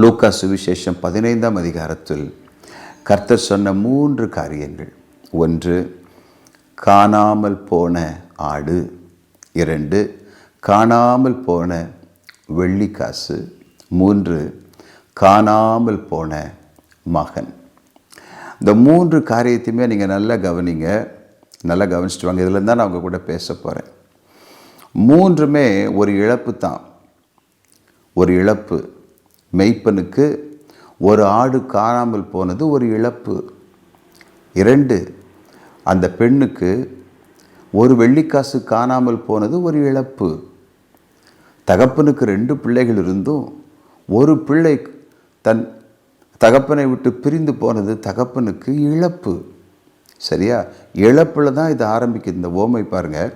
லூக்கா சுவிசேஷம் பதினைந்தாம் அதிகாரத்தில் கர்த்தர் சொன்ன மூன்று காரியங்கள். ஒன்று காணாமல் போன ஆடு. இரண்டு காணாமல் போன வெள்ளிக்காசு. மூன்று காணாமல் போன மகன். இந்த மூன்று காரியத்தையுமே நீங்கள் நல்லா கவனிங்க. நல்லா கவனிச்சுட்டு வாங்க. இதில் தான் நான் அவங்க கூட பேச போகிறேன் மூன்றுமே ஒரு இழப்பு தான். ஒரு இழப்பு. மெய்ப்பனுக்கு ஒரு ஆடு காணாமல் போனது ஒரு இழப்பு. இரண்டு அந்த பெண்ணுக்கு ஒரு வெள்ளிக்காசு காணாமல் போனது ஒரு இழப்பு. தகப்பனுக்கு ரெண்டு பிள்ளைகள் இருந்தும் ஒரு பிள்ளை தன் தகப்பனை விட்டு பிரிந்து போனது தகப்பனுக்கு இழப்பு. சரியா? இழப்பில் தான் இது ஆரம்பிக்குது. இந்த ஓமை பாருங்கள்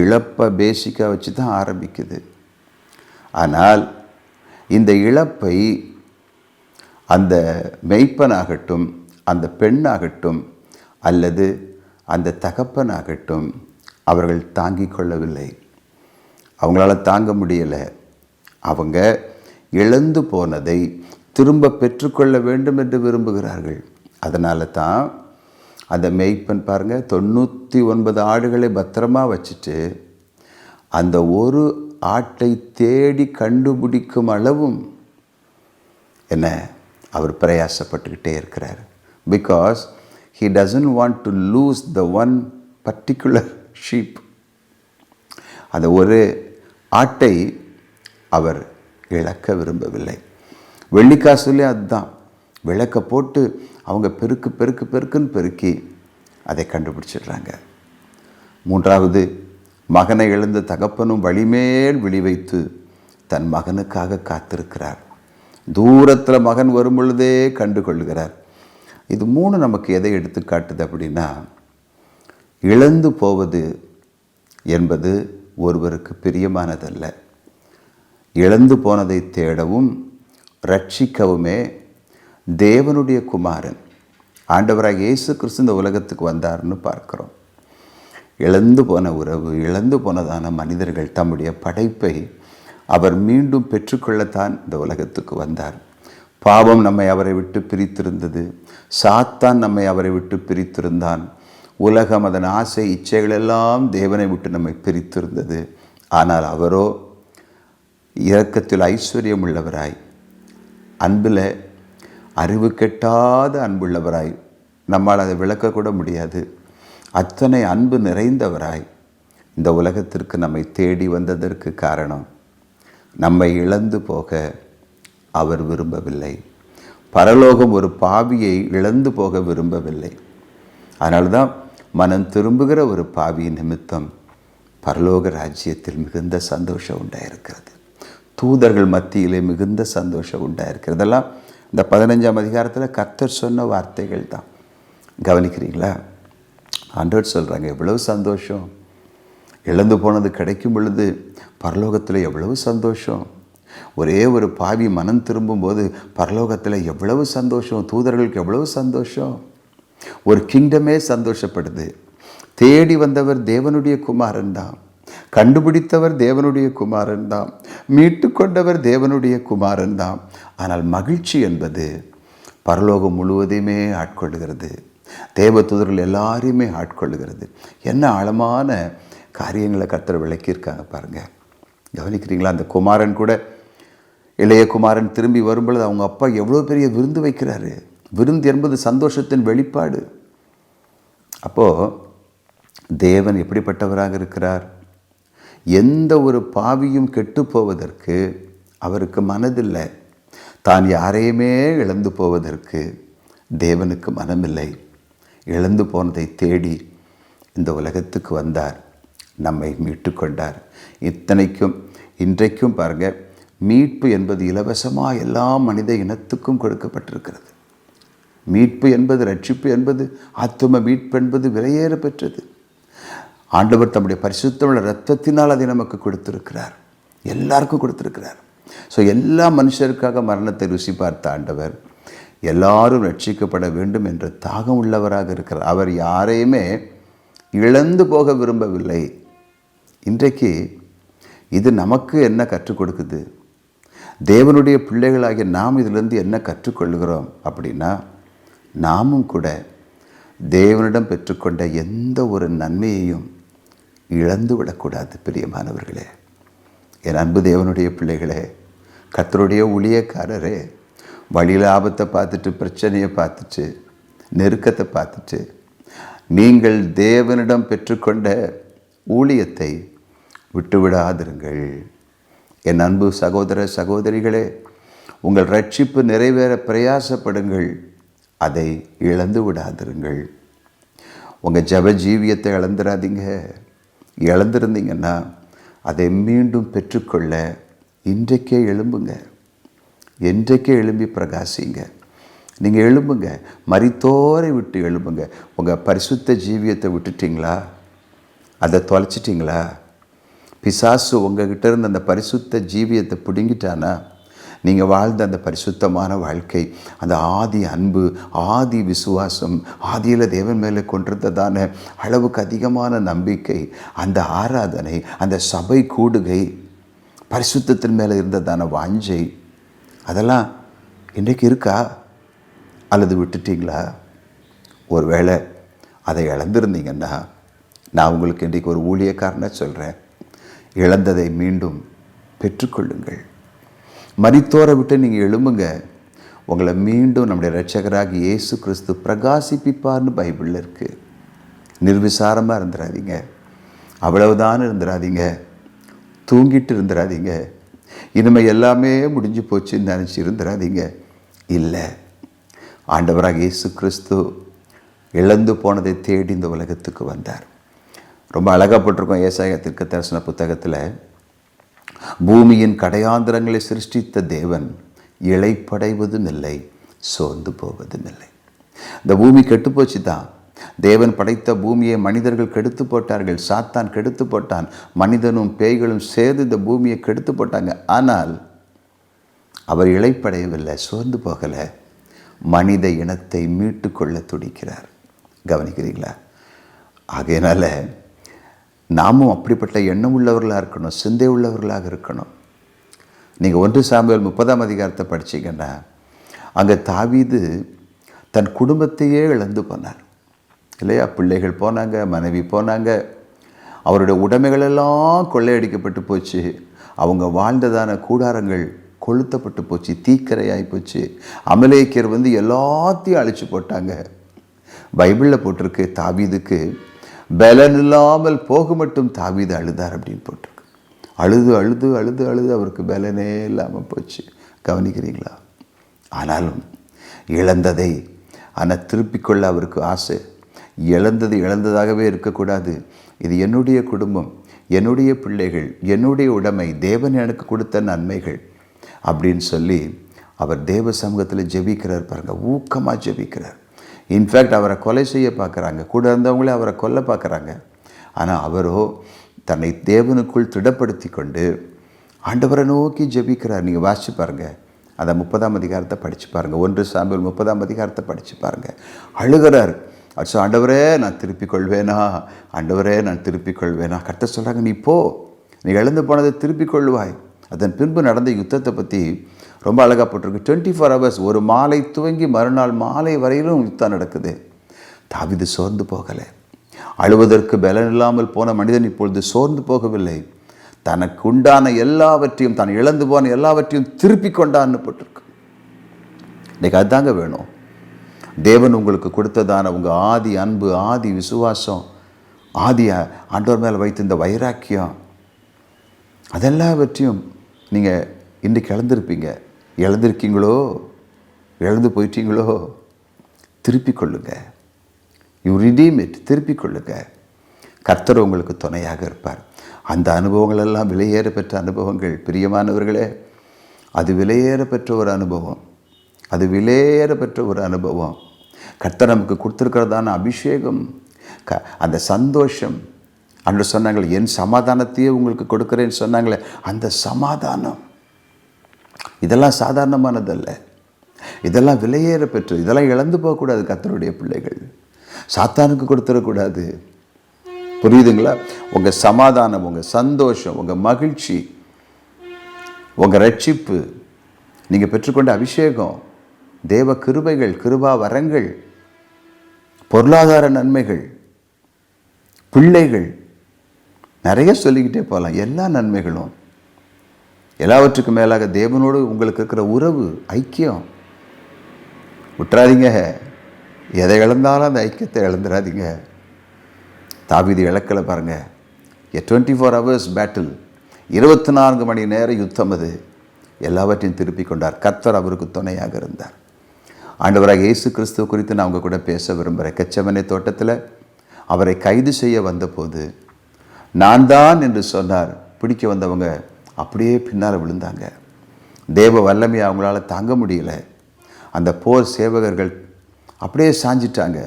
இழப்பை பேசிக்காக வச்சு தான் ஆரம்பிக்குது. ஆனால் இந்த இழப்பை அந்த மெய்ப்பனாகட்டும் அந்த பெண்ணாகட்டும் அல்லது அந்த தகப்பனாகட்டும் அவர்கள் தாங்கிக் கொள்ளவில்லை. அவங்களால தாங்க முடியலை. அவங்க இழந்து போனதை திரும்ப பெற்றுக்கொள்ள வேண்டும் என்று விரும்புகிறார்கள். அதனால தான் அந்த மெய்ப்பன் பாருங்கள் தொண்ணூற்றி ஒன்பது ஆடுகளை பத்திரமா வச்சுட்டு அந்த ஒரு ஆட்டை தேடி கண்டுபிடிக்கும் அளவும் என்ன? அவர் பிரயாசப்பட்டுக்கிட்டே இருக்கிறார். Because he doesn't want to lose the one particular sheep அந்த ஒரு ஆட்டை அவர் இழக்க விரும்பவில்லை. வெள்ளிக்காசுலேயே அதுதான். விளக்க போட்டு அவங்க பெருக்கு பெருக்கு பெருக்குன்னு பெருக்கி அதை கண்டுபிடிச்சிடுறாங்க. மூன்றாவது மகனை எழுந்த தகப்பனும் வழிமேல் விழி வைத்து தன் மகனுக்காக காத்திருக்கிறார். தூரத்தில் மகன் வரும் பொழுதே கண்டு கொள்கிறார் இது மூணு நமக்கு எதை எடுத்துக்காட்டுது அப்படின்னா இழந்து போவது என்பது ஒருவருக்கு பிரியமானதல்ல. இழந்து போனதை தேடவும் ரட்சிக்கவுமே தேவனுடைய குமாரன். ஆண்டவராக இயேசு கிறிஸ்து இந்த உலகத்துக்கு வந்தார்னு பார்க்குறோம். இழந்து போன உறவு இழந்து போனதான மனிதர்கள் தம்முடைய படைப்பை அவர் மீண்டும் பெற்றுக்கொள்ளத்தான் இந்த உலகத்துக்கு வந்தார். பாவம் நம்மை அவரை விட்டு பிரித்திருந்தது. சாத்தான் நம்மை அவரை விட்டு பிரித்திருந்தான். உலகம் அதன் ஆசை இச்சைகளெல்லாம் தேவனை விட்டு நம்மை பிரித்திருந்தது. ஆனால் அவரோ இரக்கத்தில் ஐஸ்வர்யம் உள்ளவராய் அன்பில் அறிவு கெட்டாத அன்புள்ளவராய் நம்மால் அதை விளக்கக்கூட முடியாது. அத்தனை அன்பு நிறைந்தவராய் இந்த உலகத்திற்கு நம்மை தேடி வந்ததற்கு காரணம் நம்மை இழந்து போக அவர் விரும்பவில்லை. பரலோகம் ஒரு பாவியை இழந்து போக விரும்பவில்லை. அதனால்தான் மனம் திரும்புகிற ஒரு பாவி நிமித்தம் பரலோக ராஜ்யத்தில் மிகுந்த சந்தோஷம் உண்டாயிருக்கிறது. தூதர்கள் மத்தியிலே மிகுந்த சந்தோஷம் உண்டாயிருக்கிறது இதெல்லாம் இந்த பதினஞ்சாம் அதிகாரத்தில் கர்த்தர் சொன்ன வார்த்தைகள் தான் கவனிக்கிறீங்களா? ஆண்டவர் சொல்கிறாங்க எவ்வளவு சந்தோஷம். இழந்து போனது கிடைக்கும் பொழுது பரலோகத்தில் எவ்வளவு சந்தோஷம். ஒரே ஒரு பாவி மனம் திரும்பும்போது பரலோகத்தில் எவ்வளவு சந்தோஷம் தூதர்களுக்கு எவ்வளவு சந்தோஷம். ஒரு கிங்டமே சந்தோஷப்படுது. தேடி வந்தவர் தேவனுடைய குமாரன் தான். கண்டுபிடித்தவர் தேவனுடைய குமாரன் தான். மீட்டு கொண்டவர் தேவனுடைய குமாரன் தான். ஆனால் மகிழ்ச்சி என்பது பரலோகம் முழுவதையுமே ஆட்கொள்கிறது. தேவதூதர்கள் எல்லாரையுமே ஆட்கொள்ளுகிறது. என்ன ஆழமான காரியங்களை கத்தர் விளக்கியிருக்காங்க பாருங்கள் கவனிக்கிறீங்களா? அந்த குமாரன் கூட இளைய குமாரன் திரும்பி வரும்பொழுது அவங்க அப்பா எவ்வளோ பெரிய விருந்து வைக்கிறாரு. விருந்து என்பது சந்தோஷத்தின் வெளிப்பாடு. அப்போது தேவன் எப்படிப்பட்டவராக இருக்கிறார்? எந்த ஒரு பாவியும் கெட்டு போவதற்கு அவருக்கு மனதில்லை. தான் யாரையுமே இழந்து போவதற்கு தேவனுக்கு மனமில்லை. இழந்து போனதை தேடி இந்த உலகத்துக்கு வந்தார். நம்மை மீட்டு கொண்டார். இத்தனைக்கும் இன்றைக்கும் பாருங்க மீட்பு என்பது இலவசமாக எல்லா மனித இனத்துக்கும் கொடுக்கப்பட்டிருக்கிறது. மீட்பு என்பது ரட்சிப்பு என்பது ஆத்தும மீட்பு என்பது விலையேற பெற்றது. ஆண்டவர் தம்முடைய பரிசுத்தமுள்ள ரத்தத்தினால் அதை நமக்கு கொடுத்திருக்கிறார். எல்லாருக்கும் கொடுத்திருக்கிறார். ஸோ எல்லா மனுஷருக்காக மரணத்தை ருசி பார்த்த ஆண்டவர் எல்லாரும் ரட்சிக்கப்பட வேண்டும் என்ற தாகம் உள்ளவராக இருக்கிறார். அவர் யாரையுமே இழந்து போக விரும்பவில்லை. இன்றைக்கு இது நமக்கு என்ன கற்றுக் கொடுக்குது? தேவனுடைய பிள்ளைகளாகிய நாம் இதிலிருந்து என்ன கற்றுக்கொள்கிறோம் அப்படின்னா நாமும் கூட தேவனிடம் பெற்றுக்கொண்ட எந்த ஒரு நன்மையையும் இழந்து விடக்கூடாது பிரியமானவர்களே. என் அன்பு தேவனுடைய பிள்ளைகளே கத்தருடைய ஊழியக்காரரே வழியில் ஆபத்தை பார்த்துட்டு பிரச்சனையை பார்த்துட்டு நெருக்கத்தை பார்த்துட்டு நீங்கள் தேவனிடம் பெற்றுக்கொண்ட ஊழியத்தை விட்டுவிடாதிருங்கள். என் அன்பு சகோதர சகோதரிகளே உங்கள் ரட்சிப்பு நிறைவேற பிரயாசப்படுங்கள். அதை இழந்து விடாதிருங்கள். உங்கள் ஜப ஜீவியத்தை இழந்துடாதீங்க இழந்திருந்தீங்கன்னா அதை மீண்டும் பெற்றுக்கொள்ள இன்றைக்கே எழும்புங்க. என்றைக்கே எழும்பி பிரகாசிங்க. நீங்கள் எழும்புங்க. மரித்தோரை விட்டு எழும்புங்க. உங்கள் பரிசுத்த ஜீவியத்தை விட்டுட்டிங்களா? அதை தொலைச்சிட்டிங்களா? பிசாசு உங்ககிட்ட இருந்து அந்த பரிசுத்த ஜீவியத்தை பிடுங்கிட்டானா? நீங்கள் வாழ்ந்த அந்த பரிசுத்தமான வாழ்க்கை அந்த ஆதி அன்பு ஆதி விசுவாசம் ஆதியில் தேவன் மேலே கொண்டிருந்ததான அளவுக்கு அதிகமான நம்பிக்கை அந்த ஆராதனை அந்த சபை கூடுகை பரிசுத்தத்தின் மேலே இருந்ததான வாஞ்சை அதெல்லாம் இன்றைக்கு இருக்கா? அல்லது விட்டுட்டீங்களா? ஒருவேளை அதை இழந்திருந்தீங்கன்னா நான் உங்களுக்கு இன்றைக்கு ஒரு ஊழியக்காரனை சொல்கிறேன் இழந்ததை மீண்டும் பெற்றுக்கொள்ளுங்கள். மரித்தோரை விட்டு நீங்கள் எழும்புங்க. உங்களை மீண்டும் நம்முடைய ரட்சகராக இயேசு கிறிஸ்து பிரகாசிப்பிப்பார்னு பைபிளில் இருக்குது நிர்விசாரமாக இருந்துடாதீங்க அவ்வளவுதான் இருந்துடாதீங்க தூங்கிட்டு இருந்துடாதீங்க இனிமேல் எல்லாமே முடிஞ்சு போச்சுன்னு நினச்சி இருந்துடாதீங்க இல்லை. ஆண்டவராக இயேசு கிறிஸ்து இழந்து போனதை தேடி இந்த உலகத்துக்கு வந்தார். ரொம்ப அழகாக ஏசாய திருக்க தரிசன புத்தகத்தில். பூமியின் கடையாந்திரங்களை சிருஷ்டித்த தேவன் இழைப்படைவதும் இல்லை சோர்ந்து போவதும் இல்லை இந்த பூமி கெட்டுப்போச்சு தான் தேவன் படைத்த பூமியை மனிதர்கள் கெடுத்து போட்டார்கள் சாத்தான் கெடுத்து போட்டான் மனிதனும் பேய்களும் சேர்ந்து இந்த பூமியை கெடுத்து போட்டாங்க. ஆனால் அவர் இழைப்படையவில்லை சோர்ந்து போகலை. மனித இனத்தை மீட்டு கொள்ள துடிக்கிறார். கவனிக்கிறீங்களா ஆகையினால நாமும் அப்படிப்பட்ட எண்ணம் உள்ளவர்களாக இருக்கணும் சிந்தை உள்ளவர்களாக இருக்கணும். நீங்கள் ஒன்று சாமுவேல் முப்பதாம் அதிகாரத்தை படிச்சீங்கன்னா அங்கே தாவீது தன் குடும்பத்தையே இழந்து போனார். இல்லையா? பிள்ளைகள் போனாங்க மனைவி போனாங்க. அவருடைய உடைமைகளெல்லாம் கொள்ளையடிக்கப்பட்டு போச்சு. அவங்க வாழ்ந்ததான கூடாரங்கள் கொளுத்தப்பட்டு போச்சு தீக்கரையாகி போச்சு. அமலேக்கியர் வந்து எல்லாத்தையும் அழிச்சு போட்டாங்க. பைபிளில் போட்டிருக்கு தாவீதுக்கு பலன் இல்லாமல் போக மட்டும் தாவீது அழுதார் அப்படின்னு போட்டிருக்கு. அழுது அழுது அழுது அழுது அவருக்கு பலனே இல்லாமல் போச்சு. கவனிக்கிறீங்களா? ஆனாலும் இழந்ததை ஆனால் திருப்பிக் கொள்ள அவருக்கு ஆசை. இழந்தது இழந்ததாகவே இருக்கக்கூடாது. இது என்னுடைய குடும்பம் என்னுடைய பிள்ளைகள் என்னுடைய உடைமை தேவன் எனக்கு கொடுத்த நன்மைகள் அப்படின்னு சொல்லி அவர் தேவ சமூகத்தில் ஜெபிக்கிறார் பாருங்கள் ஊக்கமாக ஜெபிக்கிறார். இன்ஃபேக்ட் அவரை கொலை செய்ய பார்க்குறாங்க. கூட இருந்தவங்களே அவரை கொல்ல பார்க்குறாங்க. ஆனால் அவரோ தன்னை தேவனுக்குள் திடப்படுத்தி கொண்டு ஆண்டவரை நோக்கி ஜெபிக்கிறார். நீங்கள் வாசிச்சு பாருங்கள் அந்த முப்பதாம் அதிகாரத்தை படித்து பாருங்கள் ஒன்று சாம்பிள் முப்பதாம் அதிகாரத்தை படித்து பாருங்கள் அழுகிறார். அச்சோ ஆண்டவரே நான் திருப்பிக் கொள்வேனா ஆண்டவரே நான் திருப்பிக் கொள்வேனா கரெக்டாக சொல்கிறாங்க நீ போ. நீ இழந்து போனதை திருப்பிக் கொள்வாய் அதன் பின்பு நடந்த யுத்தத்தை பற்றி ரொம்ப அழகாக போட்டிருக்கு. டுவெண்ட்டி ஃபோர் ஹவர்ஸ் ஒரு மாலை துவங்கி மறுநாள் மாலை வரையிலும் யுத்தம் நடக்குது. தாவிது சோர்ந்து போகலை. அழுவதற்கு பலன் இல்லாமல் போன மனிதன் இப்பொழுது சோர்ந்து போகவில்லை. தனக்கு உண்டான எல்லாவற்றையும் தான் இழந்து போன எல்லாவற்றையும் திருப்பி கொண்டான்னு போட்டிருக்கு. இன்றைக்கி அதுதாங்க வேணும். தேவன் உங்களுக்கு கொடுத்ததான உங்கள் ஆதி அன்பு ஆதி விசுவாசம் ஆதி ஆண்டவர் மேலே வைத்திருந்த இந்த வைராக்கியம் அதெல்லாவற்றையும் நீங்கள் இன்றைக்கு இழந்திருப்பீங்க இழந்திருக்கீங்களோ இழந்து போயிட்டீங்களோ திருப்பிக் கொள்ளுங்க. யூ ரிடீம் இட் திருப்பிக் கொள்ளுங்க. கர்த்தர் உங்களுக்கு துணையாக இருப்பார். அந்த அனுபவங்கள் எல்லாம் விலையேற பெற்ற அனுபவங்கள். பிரியமானவர்களே அது விலையேற பெற்ற ஒரு அனுபவம். அது விலையேற பெற்ற ஒரு அனுபவம். கர்த்தர் நமக்கு கொடுத்துருக்கிறதான அபிஷேகம் க அந்த சந்தோஷம். அன்று சொன்னாங்களே என் சமாதானத்தையே உங்களுக்கு கொடுக்குறேன்னு சொன்னாங்களே அந்த சமாதானம். இதெல்லாம் சாதாரணமானதல்ல. இதெல்லாம் விலையேற பெற்று இதெல்லாம் இழந்து போகக்கூடாது கத்தருடைய பிள்ளைகள். சாத்தானுக்கு கொடுத்துடக்கூடாது. புரியுதுங்களா? உங்கள் சமாதானம் உங்கள் சந்தோஷம் உங்கள் மகிழ்ச்சி உங்கள் ரட்சிப்பு நீங்கள் பெற்றுக்கொண்ட அபிஷேகம். தேவ கிருபைகள் கிருபா வரங்கள் பொருளாதார நன்மைகள் பிள்ளைகள் நிறைய சொல்லிக்கிட்டே போகலாம். எல்லா நன்மைகளும். எல்லாவற்றுக்கும் மேலாக தேவனோடு உங்களுக்கு இருக்கிற உறவு ஐக்கியம். விட்டுறாதீங்க. எதை இழந்தாலும் அந்த ஐக்கியத்தை இழந்துடாதீங்க தாவிதி இழக்கலை பாருங்கள் a twenty four hours battle இருபத்தி நான்கு மணி நேரம் யுத்தம் அது. எல்லாவற்றையும் திருப்பி கொண்டார். கர்த்தர் அவருக்கு துணையாக இருந்தார். ஆண்டவராக இயேசு கிறிஸ்துவ குறித்து நான் உங்கள் கூட பேச விரும்புகிறேன். கச்சமனை தோட்டத்தில் அவரை கைது செய்ய வந்தபோது நான் தான் என்று சொன்னார். பிடிக்க வந்தவங்க அப்படியே பின்னால் விழுந்தாங்க. தேவ வல்லமையை அவங்களால தாங்க முடியல. அந்த போர் சேவகர்கள் அப்படியே சாஞ்சிட்டாங்க.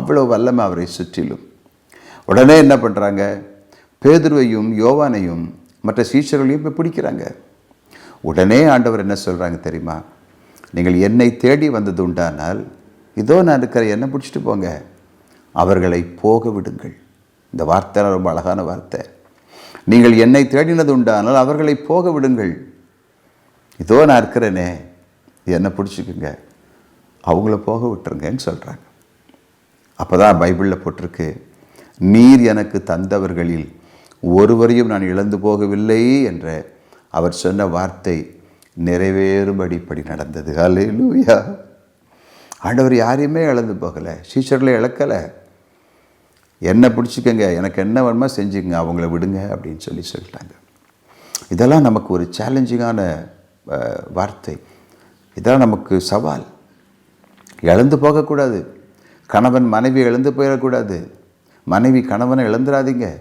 அவ்வளோ வல்லமை அவரை சுற்றிலும். உடனே என்ன பண்ணுறாங்க பேதுருவையும் யோவானையும் மற்ற சீஷர்களையும் இப்போ பிடிக்கிறாங்க. உடனே ஆண்டவர் என்ன சொல்கிறாங்க தெரியுமா? நீங்கள் என்னை தேடி வந்தது உண்டானால் இதோ நான் இருக்கிற என்னை பிடிச்சிட்டு போங்க. அவர்களை போக விடுங்கள். இந்த வார்த்தை ரொம்ப அழகான வார்த்தை. நீங்கள் என்னை தேடினது உண்டானால் அவர்களை போக விடுங்கள். இதோ நான் இருக்கிறேனே என்னை பிடிச்சிக்குங்க. அவங்கள போக விட்டுருங்கன்னு சொல்கிறாங்க அப்போ தான் பைபிளில் போட்டிருக்கு நீர் எனக்கு தந்தவர்களில் ஒருவரையும் நான் இழந்து போகவில்லை என்ற அவர் சொன்ன வார்த்தை நிறைவேறும்படிப்படி நடந்தது. ஹalleluya. ஆண்டவர் யாரையுமே இழந்து போகலை. சீச்சர்களை இழக்கலை. என்ன பிடிச்சிக்கங்க எனக்கு என்ன வேணுமோ செஞ்சுக்கங்க அவங்கள விடுங்க அப்படின்னு சொல்லி சொல்லிட்டாங்க. இதெல்லாம் நமக்கு ஒரு சேலஞ்சிங்கான வார்த்தை. இதெல்லாம் நமக்கு சவால். இழந்து போகக்கூடாது. கணவன் மனைவி இழந்து போயிடக்கூடாது. மனைவி கணவனை இழந்துடாதீங்க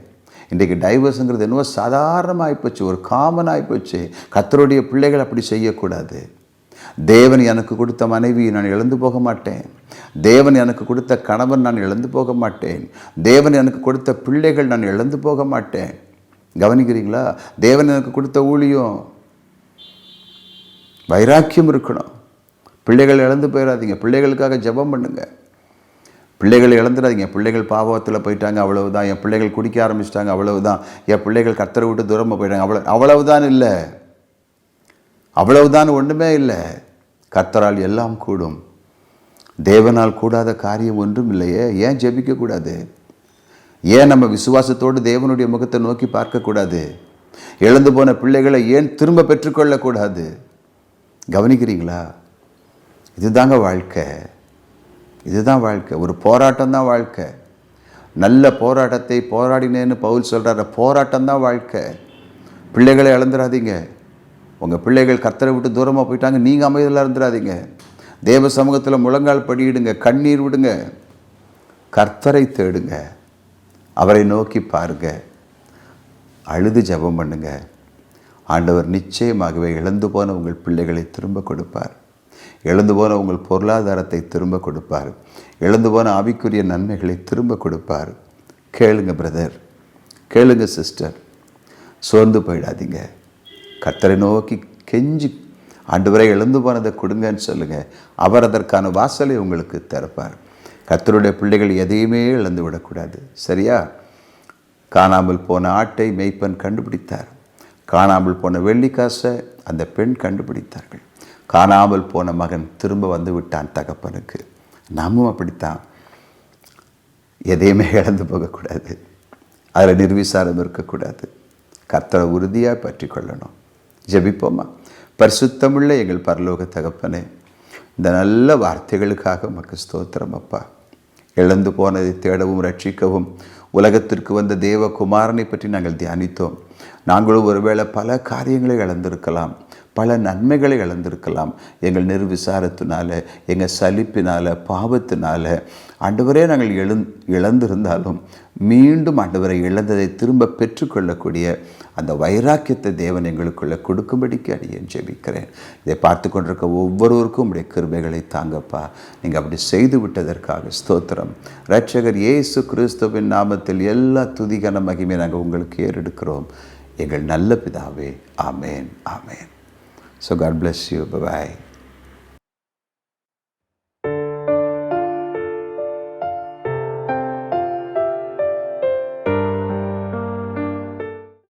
இன்றைக்கு டைவர்ஸுங்கிறது என்னவோ சாதாரணமாக ஆகிப்போச்சு ஒரு காமன் ஆகிப்போச்சு கத்தருடைய பிள்ளைகள் அப்படி செய்யக்கூடாது. தேவன் எனக்கு கொடுத்த மனைவி நான் இழந்து போக மாட்டேன். தேவன் எனக்கு கொடுத்த கணவன் நான் இழந்து போக மாட்டேன். தேவன் எனக்கு கொடுத்த பிள்ளைகள் நான் இழந்து போக மாட்டேன். கவனிக்கிறீங்களா? தேவன் எனக்கு கொடுத்த ஊழியம். வைராக்கியம் இருக்கணும். பிள்ளைகள் இழந்து போயிடாதீங்க பிள்ளைகளுக்காக ஜெபம் பண்ணுங்கள் பிள்ளைகள் இழந்துடாதீங்க. பிள்ளைகள் பாவத்தில் போயிட்டாங்க அவ்வளவுதான். என் பிள்ளைகள் குடிக்க ஆரம்பிச்சிட்டாங்க அவ்வளவுதான். என் பிள்ளைகள் கத்தரை விட்டு தூரமாக போயிட்டாங்க அவ்வளோ அவ்வளவுதான் இல்லை. அவ்வளவுதான் ஒன்றுமே இல்லை. கத்தரால் எல்லாம் கூடும். தேவனால் கூடாத காரியம் ஒன்றும் இல்லையே. ஏன் ஜெபிக்கக்கூடாது ஏன் நம்ம விசுவாசத்தோடு தேவனுடைய முகத்தை நோக்கி பார்க்கக்கூடாது இழந்து போன பிள்ளைகளை ஏன் திரும்ப பெற்றுக்கொள்ளக்கூடாது? கவனிக்கிறீங்களா? இதுதாங்க வாழ்க்கை. இதுதான் வாழ்க்கை. ஒரு போராட்டம் தான் வாழ்க்கை. நல்ல போராட்டத்தை போராடினேன்னு பவுல் சொல்கிறார போராட்டம் தான் வாழ்க்கை. பிள்ளைகளை இழந்துடாதீங்க. உங்கள் பிள்ளைகள் கர்த்தரை விட்டு தூரமாக போயிட்டாங்க. நீங்கள் அமைதியில் இருந்துடாதீங்க. தேவ சமூகத்தில் முழங்கால் படியிடுங்க. கண்ணீர் விடுங்க. கர்த்தரை தேடுங்க. அவரை நோக்கி பாருங்க. அழுது ஜெபம் பண்ணுங்க. ஆண்டவர் நிச்சயமாகவே இழந்து போன உங்கள் பிள்ளைகளை திரும்ப கொடுப்பார். இழந்து போன உங்கள் பொருளாதாரத்தை திரும்ப கொடுப்பார். இழந்து போன ஆவிக்குரிய நன்மைகளை திரும்ப கொடுப்பார். கேளுங்க பிரதர் கேளுங்க சிஸ்டர் சோர்ந்து போயிடாதீங்க. கத்தரை நோக்கி கெஞ்சி ஆண்டவரை இழந்து போனதை கொடுங்கன்னு சொல்லுங்கள் அவர் அதற்கான வாசலை உங்களுக்கு திறப்பார் கத்தருடைய பிள்ளைகள் எதையுமே இழந்து விடக்கூடாது. சரியா? காணாமல் போன ஆட்டை மெய்ப்பன் கண்டுபிடித்தார். காணாமல் போன வெள்ளிக்காசை அந்த பெண் கண்டுபிடித்தார்கள். காணாமல் போன மகன் திரும்ப வந்து விட்டான் தகப்பனுக்கு. நாமும் அப்படித்தான். எதையுமே இழந்து போகக்கூடாது. அதில் நிர்விசாரம் இருக்கக்கூடாது. கர்த்தரை உறுதியாக பற்றி கொள்ளணும் ஜபிப்போமா? பரிசுத்தமுள்ள எங்கள் பரலோக தகப்பனே இந்த நல்ல வார்த்தைகளுக்காக உமக்கு ஸ்தோத்திரம் அப்பா. இழந்து போனதை தேடவும் ரட்சிக்கவும். உலகத்திற்கு வந்த தேவகுமாரனை பற்றி நாங்கள் தியானித்தோம். நாங்களும் ஒருவேளை பல காரியங்களை இழந்திருக்கலாம். பல நன்மைகளை இழந்திருக்கலாம். எங்கள் நிர்விசாரத்தினால எங்கள் சலிப்பினால் பாவத்தினால. ஆண்டவரே நாங்கள் எழு இழந்திருந்தாலும் மீண்டும் ஆண்டவரை இழந்ததை திரும்ப பெற்றுக்கொள்ளக்கூடிய அந்த வைராக்கியத்தை தேவன் எங்களுக்குள்ளே கொடுக்கும்படிக்கு அடியேன் ஜெபிக்கிறேன். இதை பார்த்து கொண்டிருக்க ஒவ்வொருவருக்கும் உடைய கிருபைகளை தாங்கப்பா. நீங்கள் அப்படி செய்து விட்டதற்காக ஸ்தோத்திரம். ரட்சகர் இயேசு கிறிஸ்துவின் நாமத்தில் எல்லா துதிகன மகிமையை நாங்கள் உங்களுக்கு ஏறெடுக்கிறோம். எங்கள் நல்ல பிதாவே ஆமேன் ஆமேன். So God bless you. Bye bye.